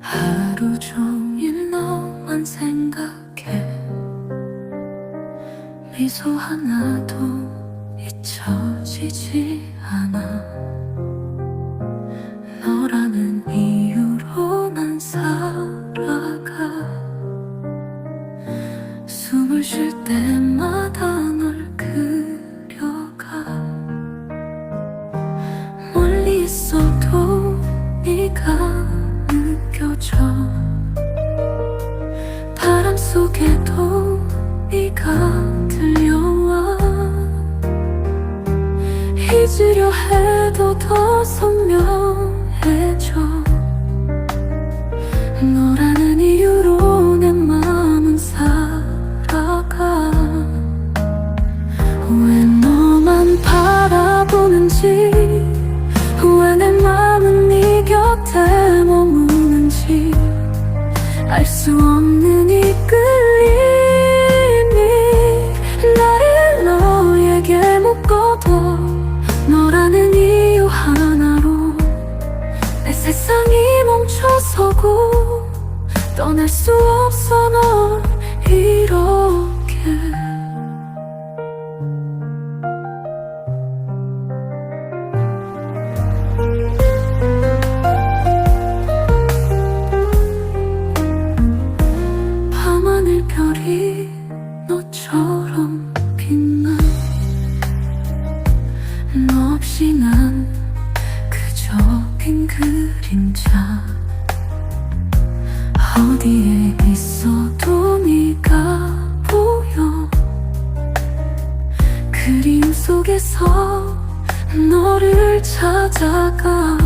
하루 종일 너만 생각해. 미소 하나도 잊혀지지 않아. 너라는 이유로 난 살아가. 숨을 쉴 때마다 있어도 네가 느껴져. 바람 속에도 네가 들려와. 잊으려 해도 더 선명해져. 너라는 이유로 내 마음은 살아가. 왜 너만 바라보는지 떠날 수 없어 널 이렇게. 밤하늘 별이 너처럼 빛나. 너 없이 난 그저 빈 그림자 어디에 있어도 네가 보여. 그림 속에서 너를 찾아가.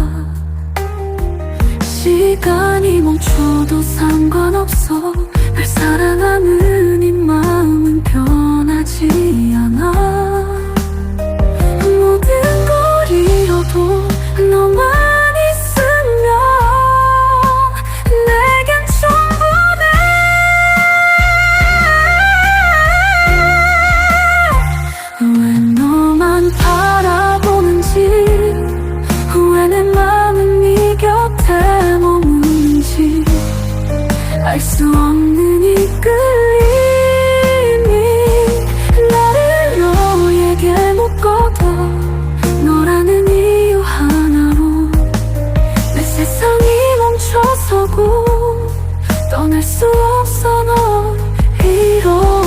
시간이 멈춰도 상관없어. 날 사랑하는 이 마음은 변하지 않아 수 없어 널 이렇게